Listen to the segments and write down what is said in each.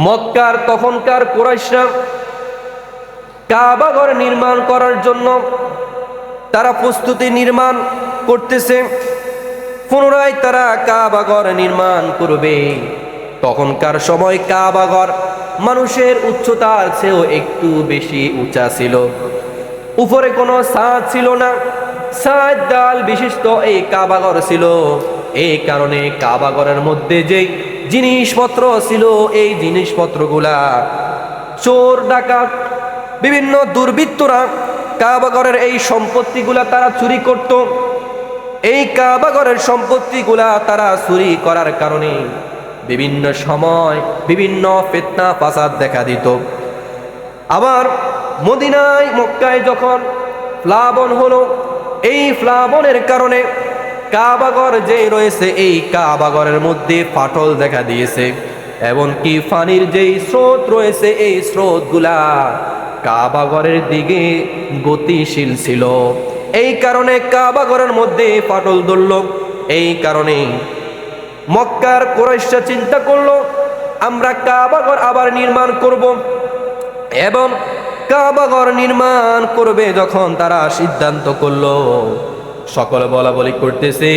মক্কার তখনকার কোরাইশরা কাবাঘর নির্মাণ করার জন্য তারা প্রস্তুতি নির্মাণ করতেছে। পুনরায় তারা কাবাঘর নির্মাণ করবে। তখনকার সময় কাবাঘর মানুষের উচ্চতার চেয়েও একটু বেশি উঁচা ছিল। উপরে কোনো ছাদ ছিল না। ছাদ ডাল বিশিষ্ট এই কাবাঘর ছিল। এই কারণে কাবাঘরের মধ্যে যেই জিনিসপত্র ছিল এই জিনিসপত্রগুলা। চোর, ডাকাত, বিভিন্ন দুর্বৃত্তরা কাবাঘরের এই সম্পত্তিগুলা তারা চুরি করত। এই কাবাঘরের সম্পত্তিগুলা তারা চুরি করার কারণে বিভিন্ন সময় বিভিন্ন ফেতনা, ফাসাদ দেখা দিত। আবার মদিনায়, মক্কায় যখন প্লাবন হলো, এই প্লাবনের কারণে কাবাগর যে রয়েছে, এই কাবাগরের মধ্যে ফাটল দেখা দিয়েছে। এমনকি ফানির যেই স্রোত রয়েছে, এই স্রোতগুলা কাবাগরের দিকে গতিশীল ছিল। এই কারণে কাবাগরের মধ্যে ফাটল ধরল। এই কারণে মক্কার কোরাইশা চিন্তা করল, আমরা কাবাগর আবার নির্মাণ করব। এবং কাবাগর নির্মাণ করবে যখন তারা সিদ্ধান্ত করল। সকলে বলা বলি করতেছে,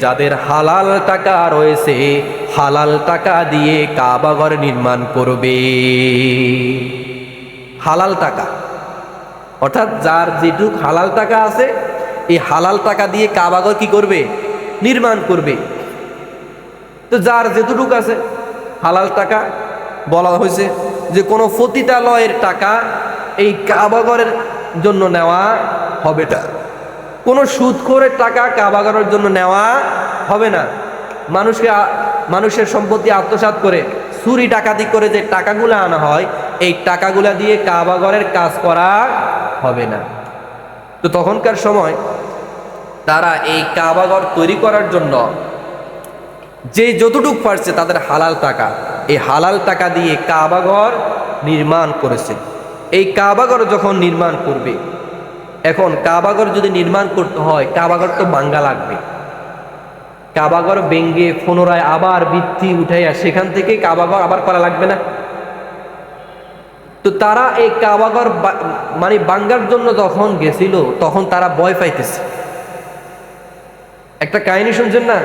যাদের হালাল টাকা রয়েছে, হালাল টাকা দিয়ে কাবাগর নির্মাণ করবে। হালাল টাকা। অর্থাৎ যার যেটুক হালাল টাকা আছে, এই হালাল টাকা দিয়ে কাবাগর কি করবে? নির্মাণ করবে। তো যার যেটুক আছে, হালাল টাকা, বলা হয়েছে যে কোনো পতিতালয়ের টাকা এই কাবাগরের জন্য নেওয়া হবে না। কোনো সুদখোরের টাকা কাবাগরের জন্য নেওয়া হবে না। মানুষকে মানুষের সম্পত্তি আত্মসাৎ করে চুরি ডাকাতি করে যে টাকাগুলো আনা হয়, এই টাকাগুলা দিয়ে কাবাগরের কাজ করা হবে না। তো তখনকার সময় তারা এই কাবাগর তৈরি করার জন্য যে যতটুক পারছে তাদের হালাল টাকা, এই হালাল টাকা দিয়ে কাবাঘর নির্মাণ করেছে। এই কাবাঘর যখন নির্মাণ করবে এখন কাবাগর যদি নির্মাণ করতে হয়, কাবাগর তো বাঙ্গা লাগবে। কাবাগর বেঙ্গে পুনরায় আবার বৃত্তি উঠাইয়া সেখান থেকে কাবাগর আবার করা লাগবে না। তো তারা এই কাবাগর মানে বাঙ্গার জন্য যখন গেছিল, তখন তারা ভয় পাইতেছে। একটা কাহিনী শুনছেন না?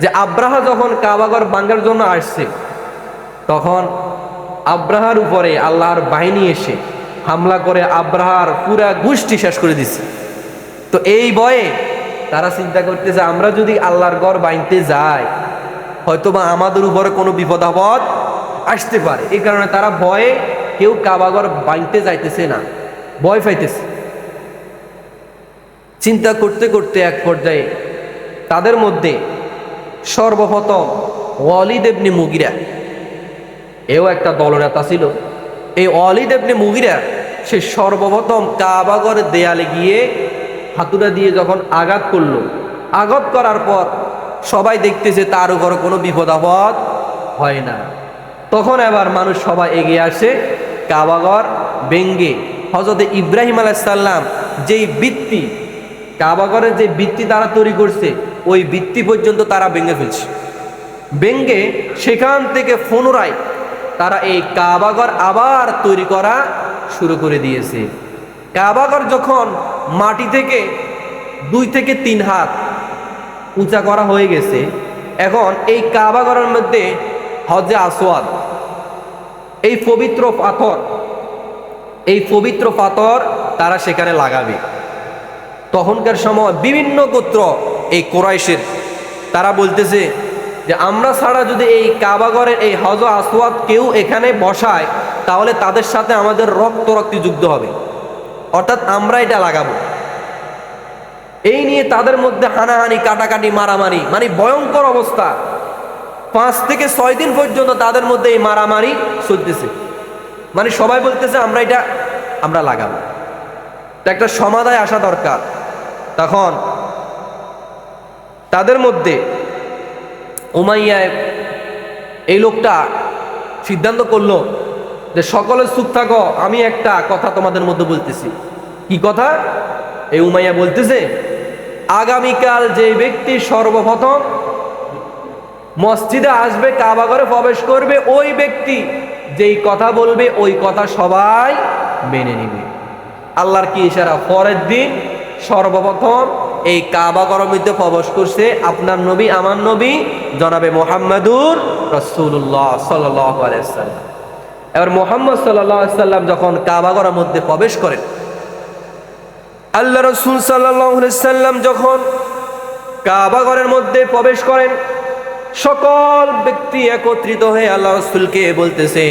যে আব্রাহা যখন কাবাগর বাঙ্গার জন্য আসছে, তখন আব্রাহার উপরে আল্লাহর বাহিনী এসে হামলা করে আব্রাহার পুরা গোষ্ঠী শেষ করে দিছে। তো এই ভয়ে তারা চিন্তা করতেছে, আমরা যদি আল্লাহর গড় বাইনতে যাই, হয়তোবা আমাদের উপরে কোনো বিপদ আপদ আসতে পারে। এই কারণে তারা ভয়ে কেউ কাবাগর বাইনতে যাইতেছে না, ভয় পাইতেছে। চিন্তা করতে করতে এক পর্যায়ে তাদের মধ্যে সর্বপ্রথম ওয়ালিদ এবনি মুগিরা, এও একটা দলনেতা ছিল। এই ওয়ালিদ এবনি মুগিরা, সে সর্বপ্রথম কাবাগরের দেয়ালে গিয়ে হাতুড়া দিয়ে যখন আঘাত করল, আঘাত করার পর সবাই দেখতেছে তার উপর কোনো বিপদ আপদ হয় না। তখন এবার মানুষ সবাই এগিয়ে আসে কাবাগর বেঙ্গে হজরত ইব্রাহিম আলাইসাল্লাম যেই বৃত্তি, কাবাগরের যে বৃত্তি তারা তৈরি করছে, ওই বৃত্তি পর্যন্ত তারা ভেঙে ফেলছে। বেঙ্গে সেখান থেকে পুনরায় তারা এই কাবাগর আবার তৈরি করা শুরু করে দিয়েছে। কাবাগর যখন মাটি থেকে দুই থেকে তিন হাত উঁচা করা হয়ে গেছে, এখন এই কাবাগরের মধ্যে হজে আসওয়াদ, এই পবিত্র পাথর, এই পবিত্র পাথর তারা সেখানে লাগাবে। তখনকার সময় বিভিন্ন গোত্র এই কোরাইশের, তারা বলতেছে যে আমরা ছাড়া যদি এই কাবাগরের এই হজ আসওয়াদ কেউ এখানে বসায়, তাহলে তাদের সাথে আমাদের রক্ত রক্তি যুক্ত হবে। অর্থাৎ আমরা এটা লাগাবো। এই নিয়ে তাদের মধ্যে হানাহানি, কাটাকাটি, মারামারি মানে ভয়ঙ্কর অবস্থা। পাঁচ থেকে ছয় দিন পর্যন্ত তাদের মধ্যে এই মারামারি চলতেছে। মানে সবাই বলতেছে, আমরা এটা, আমরা লাগাবো। একটা সমাধায় আসা দরকার। তখন তাদের মধ্যে উমাইয়ায় এই লোকটা সিদ্ধান্ত করল যে সকলে চুপ থাকো, আমি একটা কথা তোমাদের মধ্যে বলতেছি। কি কথা? এই উমাইয়া বলতেছে, আগামীকাল যে ব্যক্তি সর্বপ্রথম মসজিদে আসবে কাবাঘরে প্রবেশ করবে, ওই ব্যক্তি যেই কথা বলবে, ওই কথা সবাই মেনে নিবে। আল্লাহর কি ইশারা? পরের দিন সর্বপ্রথম এই কাবা গরমিতে প্রবেশ করছে আপনার নবী, আমার নবী, জনাবে মোহাম্মদুর রসুল্লাহ সাল্লাম এবার মোহাম্মদ সাল্লাম যখন কাবাগরের মধ্যে প্রবেশ করেন, আল্লাহ রসুল সাল্লাম যখন কাবাগরের মধ্যে প্রবেশ করেন, সকল ব্যক্তি একত্রিত হয়ে আল্লাহ রসুলকে বলতেছে,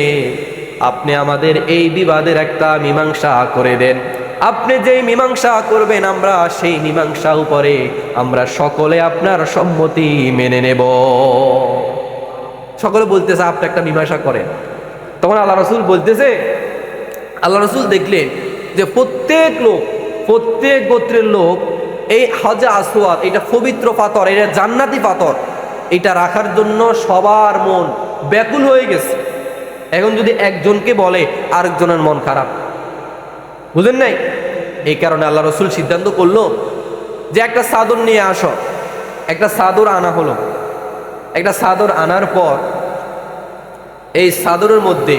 আপনি আমাদের এই বিবাদের একটা মীমাংসা করে দেন। আপনি যেই মীমাংসা করবেন, আমরা সেই মীমাংসা উপরে আমরা সকলে আপনার সম্মতি মেনে নেব। সকলে বলতেছে, আপনি একটা মীমাংসা করেন। তখন আল্লাহ রসুল বলতেছে, আল্লাহ রসুল দেখলেন যে প্রত্যেক লোক, প্রত্যেক গোত্রের লোক, এই হজা আসওয়াদ, এটা পবিত্র পাথর, এটা জান্নাতি পাথর, এটা রাখার জন্য সবার মন ব্যাকুল হয়ে গেছে। এখন যদি একজনকে বলে, আরেকজনের মন খারাপ। বুঝেন নাই? এই কারণে আল্লাহ রসুল সিদ্ধান্ত করল যে একটা সাদর নিয়ে আসো। একটা সাদর আনা হলো। একটা সাদর আনার পর এই সাদরের মধ্যে,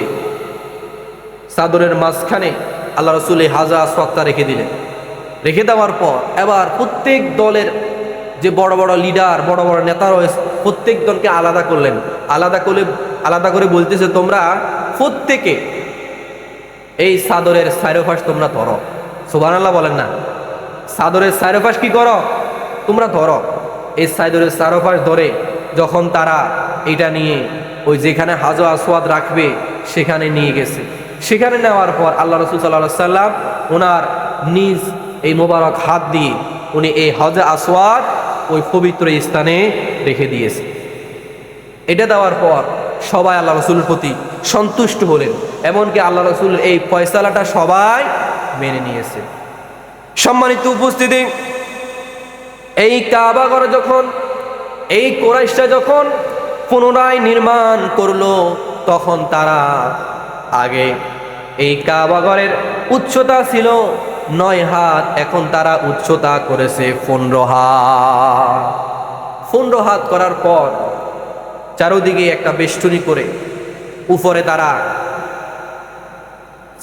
সাদরের মাঝখানে আল্লাহ রসুল এই হাজা সত্তা রেখে দিলেন। রেখে দেওয়ার পর এবার প্রত্যেক দলের যে বড় বড় লিডার বড় বড় নেতা রয়েছে, প্রত্যেক দলকে আলাদা করলেন। আলাদা করে আলাদা করে বলতেছে তোমরা প্রত্যেকে এই সাদরের সাইরোফাস তোমরা ধরো। সুবান আল্লাহ বলেন না। সাদরের সাইরোফাস কি করো? তোমরা ধরো। এই সাইদরের সাইরোফাস ধরে যখন তারা এটা নিয়ে ওই যেখানে হাজো আসওয়াদ রাখবে, সেখানে নিয়ে গেছে। সেখানে নেওয়ার পর আল্লাহ রসুল সাল্লাহ সাল্লাম ওনার নিজ এই মোবারক হাত দিয়ে উনি এই হজ আসোয়াদ ওই পবিত্র স্থানে রেখে দিয়েছে। এটা দেওয়ার পর সবাই আল্লাহ রসুলের প্রতি সন্তুষ্ট হলেন। এমনকি আল্লাহ রসুলের এই ফয়সালাটা সবাই মেনে নিয়েছে। সম্মানিত উপস্থিতি, এই কাবাগর যখন, এই কোরাইশটা যখন পুনরায় নির্মাণ করল, তখন তারা আগে এই কাবাগরের উচ্চতা ছিল নয় হাত, এখন তারা উচ্চতা করেছে পনেরো হাত। পনেরো হাত করার পর চারোদিকে একটা বেষ্টনী করে উপরে তারা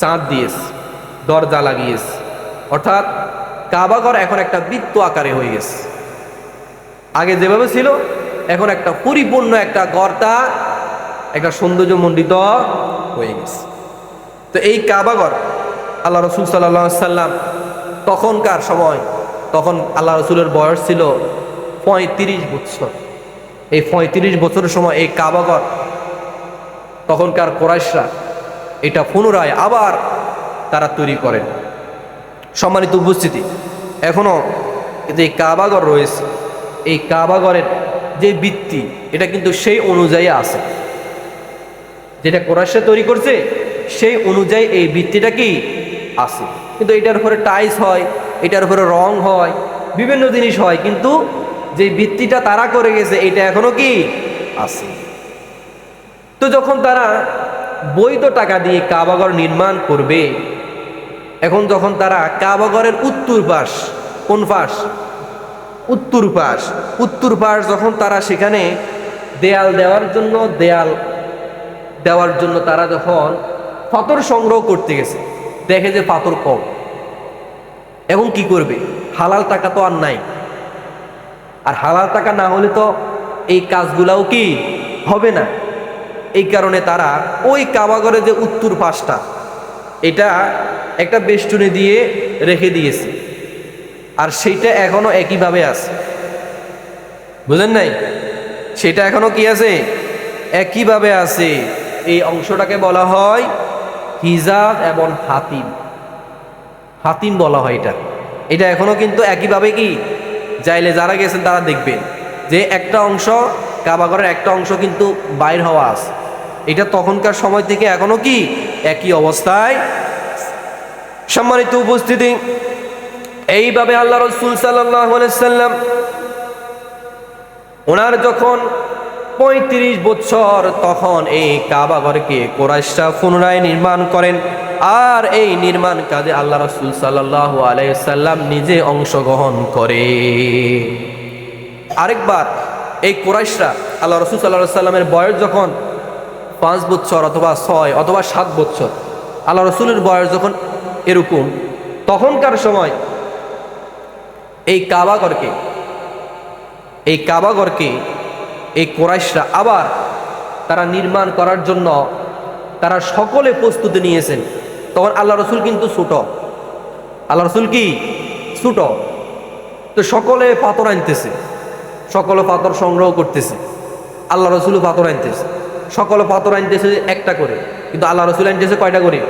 চাঁদ দিয়েছে, দরজা লাগিয়েছে। অর্থাৎ কাবাঘর এখন একটা বৃত্ত আকারে হয়ে গেছে। আগে যেভাবে ছিল, এখন একটা পরিপূর্ণ একটা গর্তা, একটা সৌন্দর্যমণ্ডিত হয়ে গেছে। তো এই কাবাঘর আল্লাহ রসুল সাল্লা সাল্লাম তখনকার সময়, তখন আল্লাহ রসুলের বয়স ছিল পঁয়ত্রিশ বছর। এই পঁয়ত্রিশ বছরের সময় এই কাবাগর তখনকার কোরাইশরা এটা পুনরায় আবার তারা তৈরি করেন। সম্মানিত উপস্থিতি এখনও যে কাবাগর রয়েছে। এই কাবাগরের যে বৃত্তি এটা কিন্তু সেই অনুযায়ী আছে। যেটা কোরাইশরা তৈরি করছে, সেই অনুযায়ী এই বৃত্তিটা কি আছে। কিন্তু এটার উপরে টাইস হয়, এটার উপরে রং হয়, বিভিন্ন জিনিস হয়, কিন্তু যে বৃত্তিটা তারা করে গেছে, এটা এখনও কি আছে। তো যখন তারা বৈধ টাকা দিয়ে কাবাগর নির্মাণ করবে। এখন যখন তারা কাবাগরের উত্তর পাশ, কোন পাশ? উত্তর পাশ। উত্তর পাশ যখন তারা সেখানে দেয়াল দেওয়ার জন্য, দেয়াল দেওয়ার জন্য তারা যখন পাথর সংগ্রহ করতে গেছে, দেখে যে পাথর কম। এখন কি করবে? হালাল টাকা তো আর নাই। আর হালাল টাকা না হলে তো এই কাজগুলাও কি হবে না? এই কারণে তারা ওই কাবাগরে যে উত্তর পাশটা, এটা একটা বেষ্টনী দিয়ে রেখে দিয়েছে। আর সেইটা এখনও একইভাবে আছে। বুঝলেন নাই? সেটা এখনও কি আছে? একইভাবে আছে। এই অংশটাকে বলা হয় হিজাব এবং হাতিম। হাতিম বলা হয় এটা। এটা এখনও কিন্তু একইভাবে কি? যাইলে যারা গেছেন তারা দেখবেন যে একটা অংশ কাবাগরের একটা অংশ কিন্তু বাইর হওয়া আছে। এটা তখনকার সময় থেকে এখনও কি? একই অবস্থায়। সম্মানিত উপস্থিতি, এইভাবে আল্লাহ রসুল সাল্লাম ওনার যখন পঁয়ত্রিশ বছর তখন এই কাবাঘরকে কোরাইশরা পুনরায় নির্মাণ করেন। আর এই নির্মাণ কাজে আল্লাহ রসুল সাল্লাহ আলাইসাল্লাম নিজে অংশগ্রহণ করে। আরেকবার এই কোরাইশরা আল্লাহ রসুল সাল্লাহ সাল্লামের বয়স যখন পাঁচ বছর অথবা ছয় অথবা সাত বছর আল্লাহ রসুলের বয়স যখন এরকম, তখনকার সময় এই কাবাগরকে এই কাবাগরকে এই কোরাইশরা আবার তারা নির্মাণ করার জন্য তারা সকলে প্রস্তুতি নিয়েছেন। তখন আল্লাহ রসুল কিন্তু ছোট। আল্লাহ রসুল কি? ছোট। তো সকলে পাথর আনতেছে। সকলে পাথর সংগ্রহ করতেছে। আল্লাহ রসুলও পাথর আনতেছে। সকলে পাথর আনতেছে একটা করে। কিন্তু আল্লাহ রসুল আনতেছে কয়টা করে?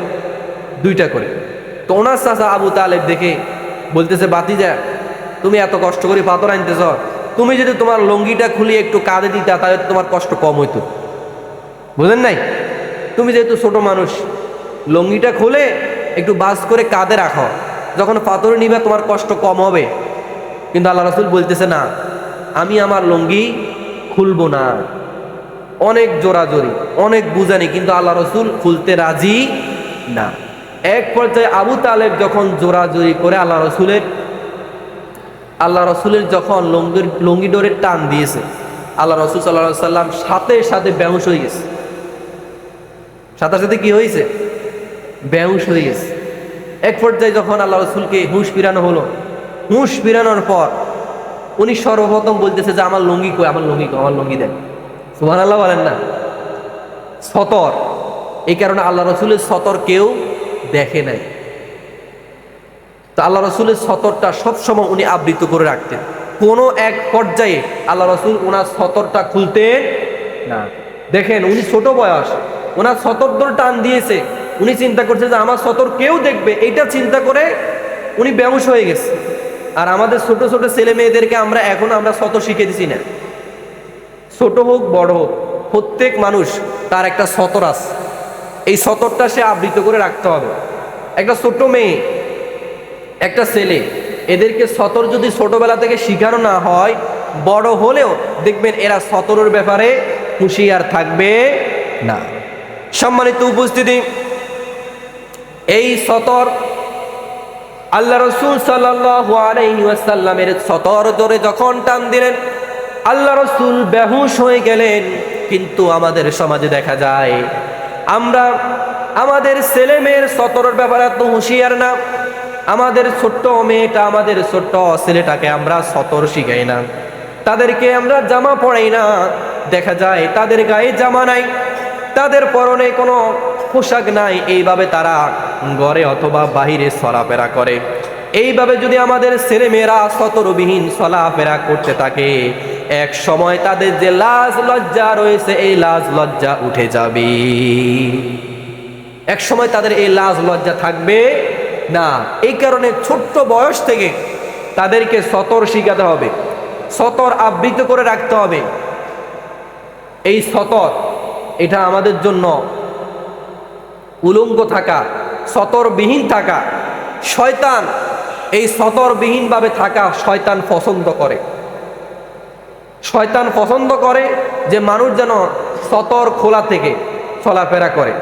দুইটা করে। তো ওনার চাচা আবু তালেব দেখে বলতেছে, বাতিজা, তুমি এত কষ্ট করে পাথর আনতেছ। তুমি যদি তোমার লঙ্গিটা খুলিয়ে একটু কাঁধে দিতা, তাহলে তোমার কষ্ট কম হইতো। বুঝলেন নাই? তুমি যেহেতু ছোট মানুষ, লঙ্গিটা খুলে একটু বাস করে কাঁধে রাখো। যখন পাথর নিবে, তোমার কষ্ট কম হবে। কিন্তু আল্লাহ রসুল বলতেছে, না, আমি আমার লঙ্গি খুলবো না। অনেক জোরাজোরি, অনেক বুঝানি, কিন্তু আল্লাহ রসুল খুলতে রাজি না। এক পর্যায়ে আবু তালেব যখন জোরাজোরি করে আল্লাহ রসুলের আল্লাহ রসুলের যখন লঙ্গির, লঙ্গি ডোরের টান দিয়েছে, আল্লাহ রসুল সাল্লাহ সাল্লাম সাথে সাথে ব্যাউস হয়ে গেছে। সাথে সাথে কি হয়েছে? ব্যাউস হয়ে গেছে। এক পর্যায়ে যখন আল্লাহ রসুলকে হুঁশ ফিরানো হলো, হুঁশ ফিরানোর পর উনি সর্বপ্রথম বলতেছে যে, আমার লুঙ্গি কই? আমার লুঙ্গি কই? আমার লুঙ্গি দেন। সুহান আল্লাহ বলেন না। সতর। এই কারণে আল্লাহ রসুলের সতর কেউ দেখে নাই। তো আল্লাহ রসুলের সতরটা সবসময় উনি আবৃত করে রাখতেন। কোনো এক পর্যায়ে আল্লাহ রসুল ওনার সতরটা খুলতে না। দেখেন, উনি ছোট বয়স ওনার সতর দর টান দিয়েছে। উনি চিন্তা করছে যে আমার সতর কেউ দেখবে? এটা চিন্তা করে উনি ব্যাংশ হয়ে গেছে। আর আমাদের ছোট ছোট ছেলে মেয়েদেরকে আমরা এখন আমরা শত শিখে দিছি না। ছোট হোক, বড় হোক, প্রত্যেক মানুষ তার একটা সতর আছে। এই সতরটা সে আবৃত করে রাখতে হবে। একটা ছোট মেয়ে, একটা ছেলে, এদেরকে সতর যদি ছোটবেলা থেকে শিখানো না হয়, বড় হলেও দেখবেন এরা সতরের ব্যাপারে হুঁশিয়ার থাকবে না। সম্মানিত উপস্থিতি, এই সতর আল্লাহ রসুল সাল্লামের সতর ধরে যখন টান দিলেন আল্লাহ রসুল বেহুশ হয়ে গেলেন, কিন্তু আমাদের সমাজে দেখা যায়, আমরা আমাদের ছেলে মেয়ের সতরের ব্যাপারে এত হুঁশিয়ার না, আমাদের ছোট্ট মেয়েটা আমাদের ছোট্ট ছেলেটাকে আমরা সতর শিখাই না, তাদেরকে আমরা জামা পড়াই না, দেখা যায় তাদের গায়ে জামা নাই, তাদের পরনে কোনো পোশাক নাই, এইভাবে তারা ঘরে অথবা বাহিরে চলাফেরা করে, এইভাবে যদি আমাদের ছেলে মেয়েরা সতরবিহীন চলাফেরা করতে থাকে এক সময় তাদের যে লাজ লজ্জা রয়েছে, এই লাজ লজ্জা উঠে যাবে। এক সময় তাদের এই লাজ লজ্জা থাকবে না, এই কারণে ছোট্ট বয়স থেকে তাদেরকে সতর শিখাতে হবে, সতর আবৃত করে রাখতে হবে। এই সতর, এটা আমাদের জন্য উলঙ্গ থাকা, সতরবিহীন থাকা, শয়তান, এই সতরবিহীনভাবে থাকা শয়তান পছন্দ করে। শয়তান পছন্দ করে যে মানুষ যেন সতর খোলা থেকে চলাফেরা করে।